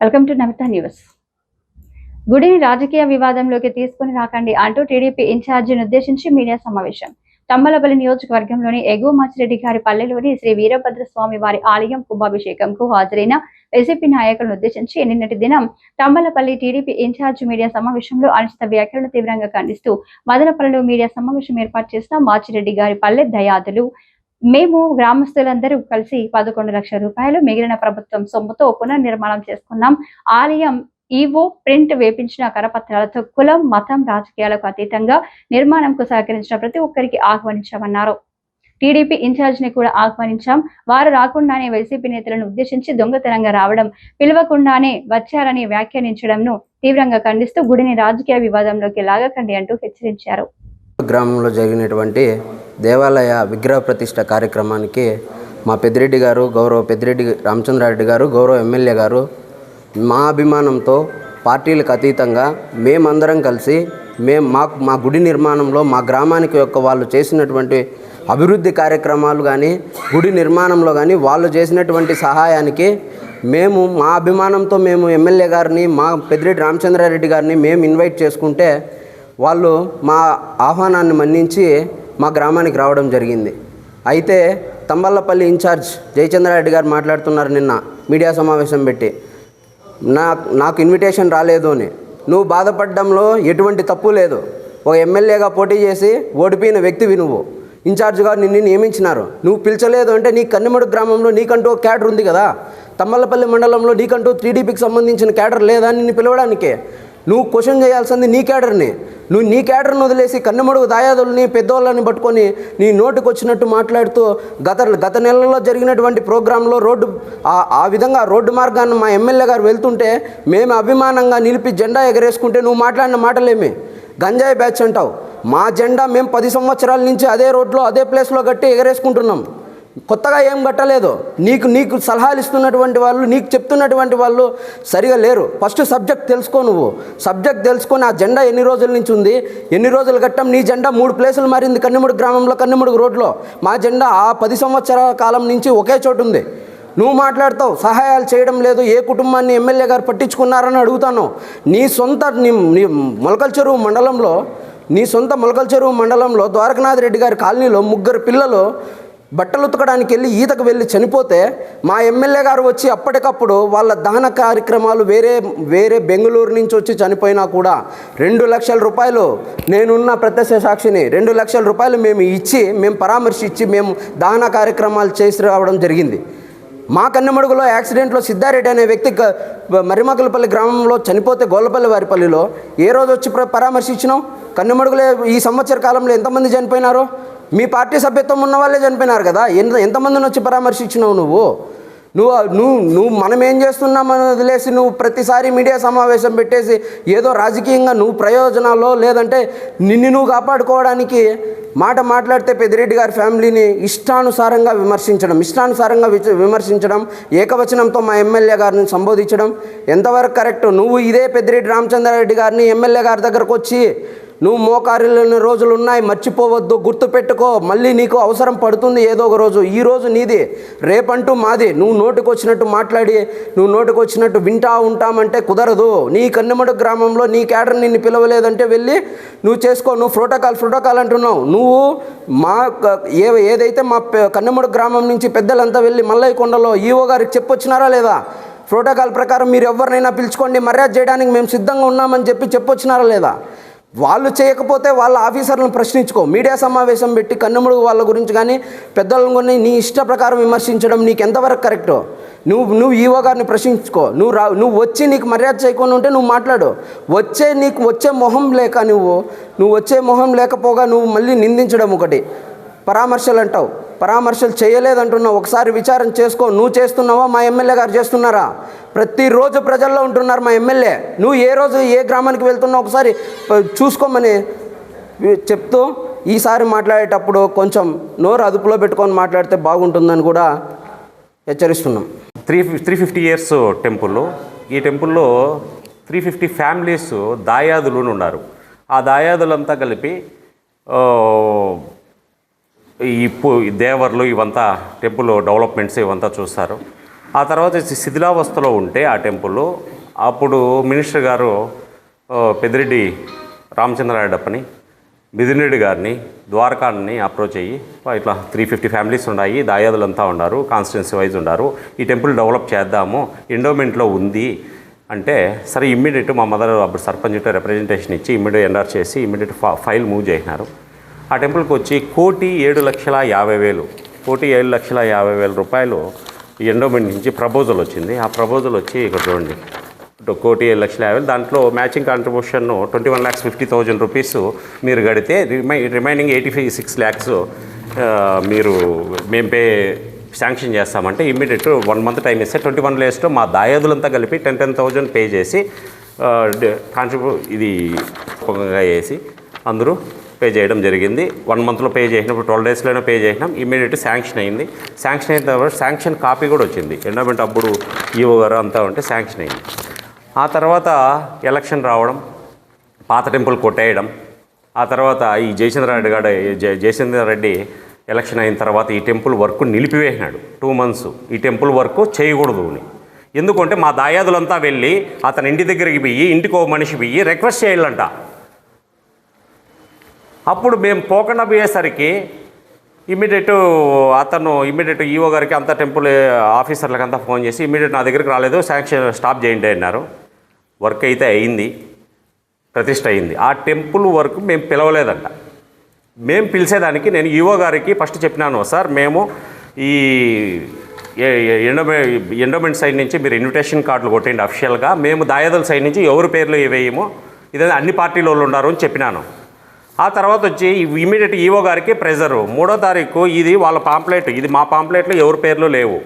Welcome to Namitha news. గుడిని రాజకీయ వివాదంలోకి తీసుకుని రాకండి అంటూ టీడీపీ ఇన్ఛార్జిని ఉద్దేశించి మీడియా సమావేశం. తమ్మలపల్లి నియోజకవర్గంలోని ఎగువ మాచిరెడ్డి గారి పల్లెలోని శ్రీ వీరభద్ర స్వామి వారి ఆలయం కుంభాభిషేకంకు హాజరైన వైసీపీ నాయకులను ఉద్దేశించి నిన్నటి దినం తమ్మలపల్లి టీడీపీ ఇన్ఛార్జి మీడియా సమావేశంలో అనుచిత వ్యాఖ్యలను తీవ్రంగా ఖండిస్తూ మదనపల్లిలో మీడియా సమావేశం ఏర్పాటు చేసిన మాచిరెడ్డి గారి పల్లె దయాదులు మేము గ్రామస్తులందరూ కలిసి పదకొండు లక్షల రూపాయలు మిగిలిన ప్రభుత్వం సొమ్ముతో పునర్నిర్మాణం చేసుకున్నాం. ఆలయం ఈవో ప్రింట్ వేపించిన కరపత్రాలతో కులం మతం రాజకీయాలకు అతీతంగా నిర్మాణంకు సహకరించిన ప్రతి ఒక్కరికి ఆహ్వానించామన్నారు. టీడీపీ ఇన్ఛార్జ్ని కూడా ఆహ్వానించాం. వారు రాకుండానే వైసీపీ నేతలను ఉద్దేశించి దొంగతనంగా రావడం పిలవకుండానే వచ్చారని వ్యాఖ్యానించడంను తీవ్రంగా ఖండిస్తూ గుడిని రాజకీయ వివాదంలోకి లాగకండి అంటూ హెచ్చరించారు. గ్రామంలో జరిగినటువంటి దేవాలయ విగ్రహ ప్రతిష్ట కార్యక్రమానికి మా పెద్దిరెడ్డి గారు గౌరవ పెద్దిరెడ్డి రామచంద్రారెడ్డి గారు గౌరవ ఎమ్మెల్యే గారు మా అభిమానంతో పార్టీలకు అతీతంగా మేమందరం కలిసి మేము మాకు మా గుడి నిర్మాణంలో మా గ్రామానికి యొక్క వాళ్ళు చేసినటువంటి అభివృద్ధి కార్యక్రమాలు కానీ గుడి నిర్మాణంలో కానీ వాళ్ళు చేసినటువంటి సహాయానికి మేము మా అభిమానంతో మేము ఎమ్మెల్యే గారిని మా పెద్దిరెడ్డి రామచంద్రారెడ్డి గారిని మేము ఇన్వైట్ చేసుకుంటే వాళ్ళు మా ఆహ్వానాన్ని మన్నించి మా గ్రామానికి రావడం జరిగింది. అయితే తంబల్లపల్లి ఇన్ఛార్జ్ జయచంద్రారెడ్డి గారు మాట్లాడుతున్నారు నిన్న మీడియా సమావేశం పెట్టి. నా నాకు ఇన్విటేషన్ రాలేదు అని. నువ్వు బాధపడడంలో ఎటువంటి తప్పు లేదు. ఒక ఎమ్మెల్యేగా పోటీ చేసి ఓడిపోయిన వ్యక్తివి నువ్వు. ఇన్ఛార్జ్గా నిన్ను నియమించినారు. నువ్వు పిలిచలేదు అంటే నీ కన్నెమడు గ్రామంలో నీకంటూ క్యాడర్ ఉంది కదా. తమ్మలపల్లి మండలంలో నీకంటూ టీడీపీకి సంబంధించిన క్యాడర్ లేదా నిన్ను పిలవడానికే. నువ్వు క్వశ్చన్ చేయాల్సింది నీ క్యాడర్ని. నువ్వు నీ క్యాడర్ని వదిలేసి కన్నెమడుగు దాయాదుల్ని పెద్దోళ్ళని పట్టుకొని నీ నోటికి వచ్చినట్టు మాట్లాడుతూ గత గత నెలలో జరిగినటువంటి ప్రోగ్రాంలో రోడ్డు ఆ- విధంగా రోడ్డు మార్గాన్ని మా ఎమ్మెల్యే గారు వెళ్తుంటే మేము అభిమానంగా నిలిపి జెండా ఎగరేసుకుంటే నువ్వు మాట్లాడిన మాటలేమి? గంజాయి బ్యాచ్ అంటావు. మా జెండా మేము పది సంవత్సరాల నుంచి అదే రోడ్లో అదే ప్లేస్లో కట్టి ఎగరేసుకుంటున్నాం. కొత్తగా ఏం కట్టలేదు. నీకు నీకు సలహాలు ఇస్తున్నటువంటి వాళ్ళు నీకు చెప్తున్నటువంటి వాళ్ళు సరిగా లేరు. ఫస్ట్ సబ్జెక్ట్ తెలుసుకో నువ్వు. సబ్జెక్ట్ తెలుసుకొని ఆ జెండా ఎన్ని రోజుల నుంచి ఉంది? ఎన్ని రోజులు కట్టం? నీ జెండా మూడు ప్లేసులు మారింది కన్నెముడు గ్రామంలో కన్నెముడు రోడ్లో. మా జెండా ఆ పది సంవత్సరాల కాలం నుంచి ఒకే చోటు ఉంది. నువ్వు మాట్లాడతావు సహాయాలు చేయడం లేదు. ఏ కుటుంబాన్ని ఎమ్మెల్యే గారు పట్టించుకున్నారని అడుగుతాను. నీ సొంత నీ నీ మొలకల చెరువు మండలంలో నీ సొంత మొలకల చెరువు మండలంలో ద్వారకనాథ్ రెడ్డి గారి కాలనీలో ముగ్గురు పిల్లలు బట్టలు ఉతకడానికి వెళ్ళి ఈతకు వెళ్ళి చనిపోతే మా ఎమ్మెల్యే గారు వచ్చి అప్పటికప్పుడు వాళ్ళ దహన కార్యక్రమాలు వేరే వేరే బెంగళూరు నుంచి వచ్చి చనిపోయినా కూడా రెండు లక్షల రూపాయలు నేనున్న ప్రత్యక్ష సాక్షిని రెండు లక్షల రూపాయలు మేము ఇచ్చి మేము పరామర్శించి మేము దహన కార్యక్రమాలు చేసి రావడం జరిగింది. మా కన్నెమడుగులో యాక్సిడెంట్లో సిద్ధారెడ్డి అనే వ్యక్తి మరిమకలపల్లి గ్రామంలో చనిపోతే గోల్లపల్లి వారిపల్లిలో ఏ రోజు వచ్చి పరామర్శించినాం కన్నెమడుగులే ఈ సంవత్సర కాలంలో ఎంతమంది చనిపోయినారు? మీ పార్టీ సభ్యత్వం ఉన్న వాళ్ళే చనిపోయినారు కదా. ఎంత ఎంతమందిని వచ్చి పరామర్శించినావు నువ్వు? నువ్వు నువ్వు నువ్వు మనం ఏం చేస్తున్నామని వదిలేసి నువ్వు ప్రతిసారి మీడియా సమావేశం పెట్టేసి ఏదో రాజకీయంగా నువ్వు ప్రయోజనాల్లో లేదంటే నిన్ను నువ్వు కాపాడుకోవడానికి మాట మాట్లాడితే పెద్దిరెడ్డి గారి ఫ్యామిలీని ఇష్టానుసారంగా విమర్శించడం ఇష్టానుసారంగా విచ- విమర్శించడం ఏకవచనంతో మా ఎమ్మెల్యే గారిని సంబోధించడం ఎంతవరకు కరెక్ట్? నువ్వు ఇదే పెద్దిరెడ్డి రామచంద్రారెడ్డి గారిని ఎమ్మెల్యే గారి దగ్గరకు వచ్చి నువ్వు మోకారిల్లని రోజులు ఉన్నాయి మర్చిపోవద్దు గుర్తుపెట్టుకో మళ్ళీ నీకు అవసరం పడుతుంది ఏదో ఒక రోజు. ఈ రోజు నీది రేపంటూ మాది. నువ్వు నోటికి వచ్చినట్టు మాట్లాడి నువ్వు నోటికి వచ్చినట్టు వింటా ఉంటామంటే కుదరదు. నీ కన్నెమడు గ్రామంలో నీ క్యాడర్ నిన్ను పిలవలేదంటే వెళ్ళి నువ్వు చేసుకో నువ్వు ప్రోటోకాల్ ప్రోటోకాల్ అంటున్నావు. నువ్వు మా ఏ ఏదైతే మా పె- కన్నెమడు గ్రామం నుంచి పెద్దలంతా వెళ్ళి మల్లయ్య కొండలో ఈవో గారికి చెప్పొచ్చినారా లేదా? ప్రోటోకాల్ ప్రకారం మీరు ఎవరినైనా పిలుచుకోండి మర్యాద చేయడానికి మేము సిద్ధంగా ఉన్నామని చెప్పి చెప్పొచ్చినారా లేదా? వాళ్ళు చేయకపోతే వాళ్ళ ఆఫీసర్లను ప్రశ్నించుకో. మీడియా సమావేశం పెట్టి కన్నుముడు వాళ్ళ గురించి కానీ పెద్దల గురించి నీ ఇష్ట ప్రకారం విమర్శించడం నీకు ఎంతవరకు కరెక్టో? నువ్వు నువ్వు ఈవో గారిని ప్రశ్నించుకో. నువ్వు రా నువ్వు వచ్చి నీకు మర్యాద చేయకుండా ఉంటే నువ్వు మాట్లాడు. వచ్చే నీకు వచ్చే మొహం లేక నువ్వు నువ్వు వచ్చే మొహం లేకపోగా నువ్వు మళ్ళీ నిందించడం ఒకటి. పరామర్శలు అంటావు పరామర్శలు చేయలేదంటున్నావు ఒకసారి విచారం చేసుకో నువ్వు చేస్తున్నావా? మా ఎమ్మెల్యే గారు చేస్తున్నారా? ప్రతిరోజు ప్రజల్లో ఉంటున్నారు మా ఎమ్మెల్యే. నువ్వు ఏ రోజు ఏ గ్రామానికి వెళ్తున్నావు ఒకసారి చూసుకోమని చెప్తూ ఈసారి మాట్లాడేటప్పుడు కొంచెం నోరు అదుపులో పెట్టుకొని మాట్లాడితే బాగుంటుందని కూడా హెచ్చరిస్తున్నాం. Three three fifty years temple ఈ టెంపుల్లో త్రీ ఫిఫ్టీ ఫ్యామిలీస్ దాయాదులు ఉన్నారు. ఆ దాయాదులంతా కలిపి ఈ పు- దేవర్లు ఇవంతా టెంపుల్ డెవలప్మెంట్స్ ఇవంతా చూస్తారు. ఆ తర్వాత వచ్చి శిథిలావస్థలో ఉంటే ఆ టెంపుల్. అప్పుడు మినిస్టర్ గారు పెద్దిరెడ్డి రామచంద్రారెడ్డప్పని బిదిరెడ్డి గారిని ద్వారకాని అప్రోచ్ అయ్యి ఇట్లా త్రీ ఫిఫ్టీ ఫ్యామిలీస్ ఉన్నాయి దాయాదులంతా ఉన్నారు కాన్స్టిట్యున్సీ వైజ్ ఉన్నారు ఈ టెంపుల్ డెవలప్ చేద్దాము ఎండోమెంట్లో ఉంది అంటే సరే ఇమ్మీడియట్ మా మదర్ అప్పుడు సర్పంచ్ రిప్రజెంటేషన్ ఇచ్చి ఇమ్మీడియట్ ఎన్ఆర్ చేసి ఇమ్మీడియట్ ఫైల్ మూవ్ చేసినారు. ఆ టెంపుల్కి వచ్చి కోటి ఏడు లక్షల యాభై వేలు కోటి ఏడు లక్షల యాభై వేల రూపాయలు ఎండోమెంట్ నుంచి ప్రపోజల్ వచ్చింది ఆ ప్రపోజల్ వచ్చి ఇక్కడ చూడండి కోటి ఏడు లక్షల యాభై వేలు. దాంట్లో matching contribution twenty one lakhs fifty thousand rupees మీరు గడితే రిమై remaining eighty five six lakhs మీరు మేము పే శాంక్షన్ చేస్తామంటే ఇమ్మీడియట్ వన్ మంత్ టైం ఇస్తే ట్వంటీ వన్ డేస్లో మా దాయాదులంతా కలిపి టెన్ టెన్ థౌజండ్ పే చేసి కాంట్రిబ్యూ ఇది వేసి అందరూ పే చేయడం జరిగింది. వన్ మంత్లో పే చేసినప్పుడు ట్వెల్వ్ డేస్లోనే పే చేసినాం. ఇమీడియట్ శాంక్షన్ అయింది. శాంక్షన్ అయిన తర్వాత శాంక్షన్ కాపీ కూడా వచ్చింది. ఎండోమెంట్ అప్పుడు ఈఓ గారు అంతా ఉంటే శాంక్షన్ అయింది. ఆ తర్వాత ఎలక్షన్ రావడం పాత టెంపుల్ కొట్టేయడం ఆ తర్వాత ఈ జయచంద్ర రెడ్డి గారు జయ- జయచంద్ర రెడ్డి ఎలక్షన్ అయిన తర్వాత ఈ టెంపుల్ వర్క్ నిలిపివేసినాడు. టూ మంత్స్ ఈ టెంపుల్ వర్క్ చేయకూడదు అని. ఎందుకంటే మా దాయాదులంతా వెళ్ళి అతని ఇంటి దగ్గరికి పోయి ఇంటికి ఓ మనిషి పోయి రిక్వెస్ట్ చేయాలంట. అప్పుడు మేము పోకుండా పోయేసరికి ఇమీడియట్ అతను ఇమీడియట్ ఈఓ గారికి అంతా టెంపుల్ ఆఫీసర్లకు అంతా ఫోన్ చేసి ఇమీడియట్ నా దగ్గరికి రాలేదు శాంక్షన్ స్టాప్ చేయండి అన్నారు. వర్క్ అయితే అయింది ప్రతిష్ట అయింది. ఆ టెంపుల్ వర్క్ మేము పిలవలేదంట. మేము పిలిచేదానికి నేను ఈఓ గారికి ఫస్ట్ చెప్పినాను సార్ మేము ఈ ఎండోమె ఎండోమెంట్ సైడ్ నుంచి మీరు ఇన్విటేషన్ కార్డులు కొట్టండి అఫిషియల్గా. మేము దాయాదుల సైడ్ నుంచి ఎవరి పేర్లు ఇవేయమో ఇదే అన్ని పార్టీల వాళ్ళు ఉన్నారు అని చెప్పినాను. ఆ తర్వాత వచ్చి ఇమీడియట్ ఈఓ గారికి ప్రెజరు మూడో తారీఖు ఇది వాళ్ళ పాంప్లెట్ ఇది మా పాంప్లెట్లో ఎవరి పేర్లు లేవు.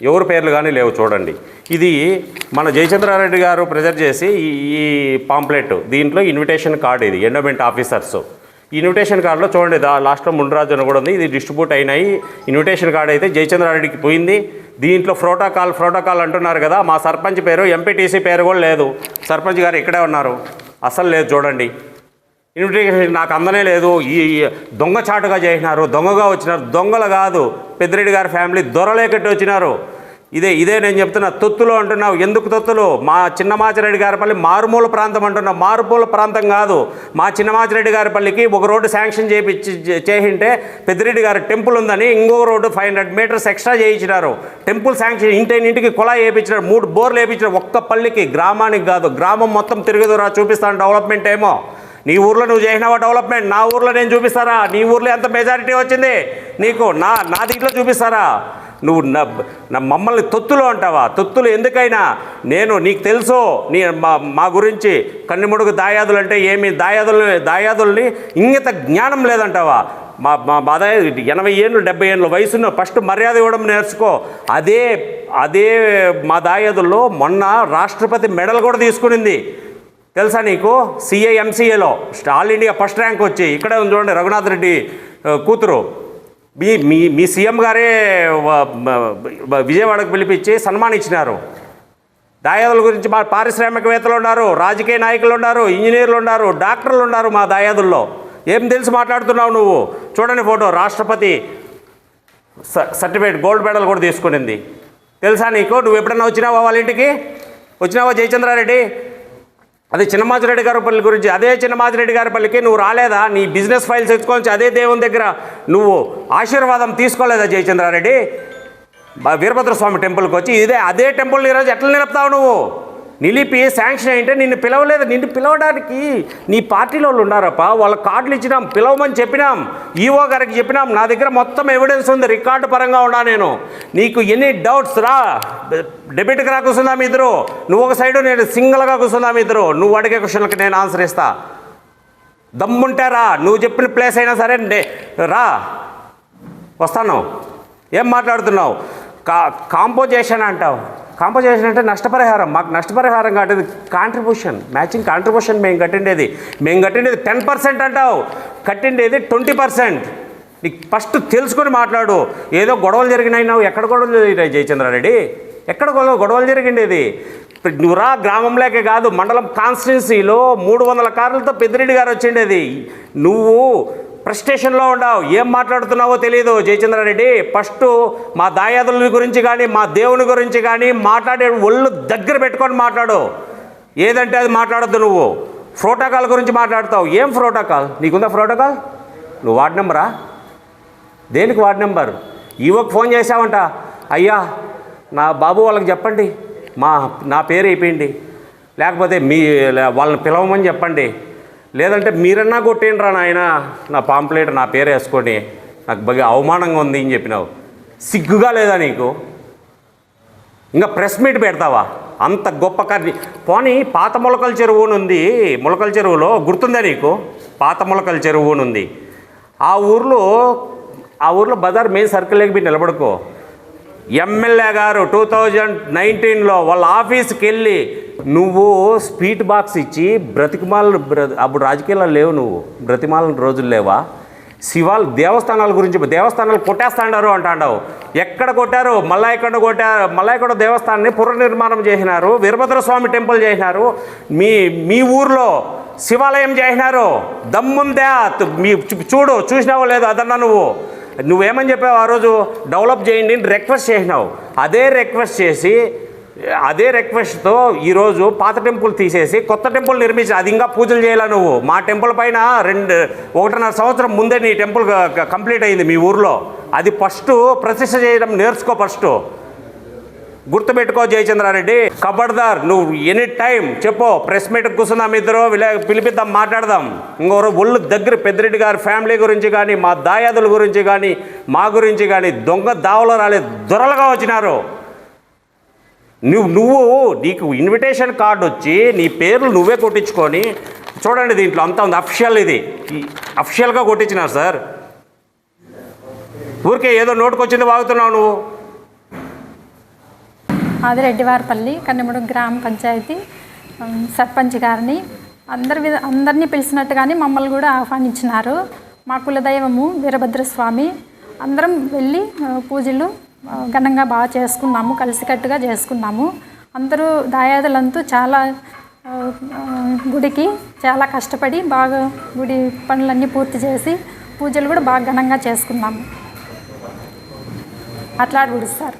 ఎవరి పేర్లు కానీ లేవు చూడండి. ఇది మన జయచంద్రారెడ్డి గారు ప్రెజర్ చేసి ఈ పాంప్లెట్ దీంట్లో ఇన్విటేషన్ కార్డు ఇది ఎండోమెంట్ ఆఫీసర్స్ ఈ ఇన్విటేషన్ కార్డులో చూడండి దా లాస్ట్లో ముండరాజు అని కూడా ఉంది. ఇది డిస్ట్రిబ్యూట్ అయినాయి. ఇన్విటేషన్ కార్డు అయితే జయచంద్రారెడ్డికి పోయింది. దీంట్లో ప్రోటోకాల్ ప్రోటోకాల్ అంటున్నారు కదా మా సర్పంచ్ పేరు ఎంపీటీసీ పేరు కూడా లేదు. సర్పంచ్ గారు ఇక్కడే ఉన్నారు. అసలు లేదు చూడండి. ఇన్విటేషన్ నాకు అందనే లేదు. ఈ దొంగచాటుగా చేసినారు దొంగగా వచ్చినారు. దొంగలు కాదు పెద్దిరెడ్డి గారి ఫ్యామిలీ దొరలేకట్టి వచ్చినారు. ఇదే ఇదే నేను చెప్తున్నా తొత్తులు అంటున్నావు. ఎందుకు తొత్తులు? మా చిన్నమాచిరెడ్డి గారిపల్లి మారుమూల ప్రాంతం అంటున్నావు. మారుమూల ప్రాంతం కాదు. మా చిన్నమాచిరెడ్డి గారిపల్లికి ఒక రోడ్డు శాంక్షన్ చేయించి చేసింటే పెద్దిరెడ్డి గారి టెంపుల్ ఉందని ఇంకొక road five hundred metres extra చేయించినారు. Temple sanction ఇంటింటికి కుళాయి వేయించినారు మూడు బోర్లు వేయించినారు ఒక్క పల్లికి గ్రామానికి కాదు. గ్రామం మొత్తం తిరుగుదురా చూపిస్తాను డెవలప్మెంట్ ఏమో. నీ ఊర్లో నువ్వు చేసినావా డెవలప్మెంట్ నా ఊర్లో నేను చూపిస్తారా? నీ ఊర్లో ఎంత మెజారిటీ వచ్చింది? నీకు నా నా దీంట్లో చూపిస్తారా? నువ్వు నా మమ్మల్ని తొత్తులు అంటావా? తొత్తులు ఎందుకైనా? నేను నీకు తెలుసు నీ మా మా గురించి కన్నిముడుగు దాయాదులు అంటే ఏమి? దాయాదులు దాయాదుల్ని ఇంగిత జ్ఞానం లేదంటావా? మా మా బాధ ఎనభై ఏళ్ళు డెబ్బై ఏళ్ళు వయసును ఫస్ట్ మర్యాద ఇవ్వడం నేర్చుకో. అదే అదే మా దాయాదుల్లో మొన్న రాష్ట్రపతి మెడల్ కూడా తీసుకునింది. తెలుసా నీకు? సిఏఎంసీఏలో ఆల్ ఇండియా ఫస్ట్ ర్యాంక్ వచ్చి ఇక్కడే ఉంది చూడండి రఘునాథ్ రెడ్డి కూతురు. మీ మీ మీ సీఎం గారే విజయవాడకు పిలిపించి సన్మానించినారు. దాయాదుల గురించి మా పారిశ్రామికవేత్తలు ఉన్నారు రాజకీయ నాయకులు ఉన్నారు ఇంజనీర్లు ఉన్నారు డాక్టర్లు ఉన్నారు మా దాయాదుల్లో. ఏం తెలిసి మాట్లాడుతున్నావు నువ్వు? చూడండి ఫోటో రాష్ట్రపతి స- సర్టిఫికేట్ గోల్డ్ మెడల్ కూడా తీసుకునింది. తెలుసా నీకు? నువ్వు ఎప్పుడన్నా వచ్చినావా వాళ్ళ ఇంటికి? వచ్చినావా జయచంద్రారెడ్డి? అదే చిన్నమాజిరెడ్డి గారి పల్లి గురించి అదే చిన్నమాజిరెడ్డి గారి పల్లికి నువ్వు రాలేదా? నీ బిజినెస్ ఫైల్స్ ఎత్తుకొని అదే దేవుని దగ్గర నువ్వు ఆశీర్వాదం తీసుకోలేదా జయచంద్రారెడ్డి? వీరభద్రస్వామి టెంపుల్కి వచ్చి ఇదే అదే టెంపుల్ ఈరోజు ఎట్లా నిలుపుతావు నువ్వు? నిలిపి శాంక్షన్ అయ్యింటే నిన్ను పిలవలేదు. నిన్ను పిలవడానికి నీ పార్టీలో వాళ్ళు ఉన్నారప్ప. వాళ్ళ కార్డులు ఇచ్చినాం పిలవమని చెప్పినాం ఈఓ గారికి చెప్పినాం. నా దగ్గర మొత్తం ఎవిడెన్స్ ఉంది రికార్డు పరంగా ఉన్నా నేను. నీకు ఎన్ని డౌట్స్ రా. డెబిట్కి రా కూర్చుందాం ఇద్దరు? నువ్వు ఒక సైడు నేను సింగిల్గా కూర్చుందాం ఇద్దరు? నువ్వు అడిగే క్వశ్చన్లకి నేను ఆన్సర్ ఇస్తా. దమ్ముంటే రా. నువ్వు చెప్పిన ప్లేస్ అయినా సరే రా. వస్తాను ఏం మాట్లాడుతున్నావు? కా కాంపోజేషన్ అంటావు. కాంపోజేషన్ అంటే నష్టపరిహారం. మాకు నష్టపరిహారం కట్టేది కాంట్రిబ్యూషన్ మ్యాచింగ్ కాంట్రిబ్యూషన్ మేము కట్టిండేది. మేము కట్టిండేది టెన్ పర్సెంట్ అంటావు. కట్టిండేది ట్వంటీ పర్సెంట్ నీకు ఫస్ట్ తెలుసుకొని మాట్లాడు. ఏదో గొడవలు జరిగినాయి నువ్వు ఎక్కడ గొడవలు జరిగినాయి జయచంద్రారెడ్డి? ఎక్కడ గొడవ గొడవలు జరిగిండేది? ఇప్పుడు నువ్వు రా గ్రామంలోకే కాదు మండలం కాన్స్టిట్యున్సీలో మూడు వందల కార్లతో పెద్దిరెడ్డి గారు వచ్చిండేది. నువ్వు ప్రెస్టేషన్లో ఉండవు. ఏం మాట్లాడుతున్నావో తెలియదు జయచంద్రారెడ్డి. ఫస్ట్ మా దాయాదుల గురించి కానీ మా దేవుని గురించి కానీ మాట్లాడే ఒళ్ళు దగ్గర పెట్టుకొని మాట్లాడు. ఏదంటే అది మాట్లాడద్దు నువ్వు. ప్రోటోకాల్ గురించి మాట్లాడతావు. ఏం ప్రోటోకాల్ నీకుందా ప్రోటోకాల్ నువ్వు వార్డ్ నెంబరా? దేనికి వార్డ్ నెంబర్? ఈవోకి ఫోన్ చేసావంట అయ్యా నా బాబు వాళ్ళకి చెప్పండి. మా నా పేరు అయిపోయింది. లేకపోతే మీ వాళ్ళని పిలవమని చెప్పండి. లేదంటే మీరన్నా కొట్టేయండిరా నాయన. నా పాంప్లెట్ నా పేరు వేసుకొని నాకు బాగా అవమానంగా ఉంది అని చెప్పినావు. సిగ్గుగా లేదా నీకు? ఇంకా ప్రెస్ మీట్ పెడతావా? అంత గొప్ప కర్రీ పోనీ పాత మొలకల చెరువు అని ఉంది. మొలకల చెరువులో గుర్తుందా నీకు? పాత మొలకల చెరువు అని ఉంది. ఆ ఊర్లో ఆ ఊర్లో బజార్ మెయిన్ సర్కిల్ పోయి నిలబడుకో. ఎమ్మెల్యే గారు టూ థౌజండ్ నైన్టీన్లో వాళ్ళ ఆఫీస్కి వెళ్ళి నువ్వు స్పీట్ బాక్స్ ఇచ్చి బ్రతికిమాల బ్ర- అప్పుడు రాజకీయాల్లో లేవు నువ్వు. బ్రతిమాలను రోజులు లేవా? శివాలు దేవస్థానాల గురించి దేవస్థానాలు కొట్టేస్తాడారు అంటాడావు. ఎక్కడ కొట్టారు? మల్లాయకొండ కొట్టారు మల్లాయకొండ దేవస్థానాన్ని పునర్నిర్మాణం చేసినారు. వీరభద్ర స్వామి టెంపుల్ చేసినారు. మీ మీ ఊర్లో శివాలయం చేసినారు. దమ్ముందా మీ చూడు చూసినావో లేదో అదన్నా నువ్వు. నువ్వేమని చెప్పావు ఆ రోజు? డెవలప్ చేయండి అని రిక్వెస్ట్ చేసినావు. అదే రిక్వెస్ట్ చేసి అదే రిక్వెస్ట్తో ఈరోజు పాత టెంపుల్ తీసేసి కొత్త టెంపుల్ నిర్మించి అది ఇంకా పూజలు చేయాలా నువ్వు? మా టెంపుల్ పైన రెండు ఒకటిన్నర సంవత్సరం ముందే నీ టెంపుల్ కంప్లీట్ అయింది మీ ఊర్లో. అది ఫస్ట్ ప్రతిష్ట చేయడం నేర్చుకో ఫస్ట్ గుర్తుపెట్టుకో జయచంద్రారెడ్డి. కబడ్దార్ నువ్వు ఎనీ టైం చెప్పు. ప్రెస్ మీట్కి కూర్చుందాం ఇద్దరు పిలిపిద్దాం మాట్లాడదాం. ఇంకోరు ఒళ్ళు దగ్గర పెద్దిరెడ్డి గారి ఫ్యామిలీ గురించి కానీ మా దాయాదుల గురించి కానీ మా గురించి కానీ దొంగ దావలో రాలేదు దొరలుగా వచ్చినారు. నువ్వు నువ్వు నీకు ఇన్విటేషన్ కార్డు వచ్చి నీ పేర్లు నువ్వే కొట్టించుకొని చూడండి దీంట్లో అంత ఉంది అఫిషియల్ ఇది. అఫిషియల్గా కొట్టించినారు సార్. ఊరికే ఏదో నోటుకొచ్చింది వాగుతున్నావు నువ్వు. ఆదిరెడ్డివారిపల్లి కన్నెముడు గ్రామ పంచాయతీ సర్పంచ్ గారిని అందరి విధ అందరినీ పిలిచినట్టుగానే మమ్మల్ని కూడా ఆహ్వానించినారు. మా కులదైవము వీరభద్రస్వామి. అందరం వెళ్ళి పూజలు ఘనంగా బాగా చేసుకున్నాము కలిసికట్టుగా చేసుకున్నాము. అందరూ దాయాదులంతా చాలా గుడికి చాలా కష్టపడి బాగా గుడి పనులన్నీ పూర్తి చేసి పూజలు కూడా బాగా ఘనంగా చేసుకున్నాము. అట్లా గుడి సార్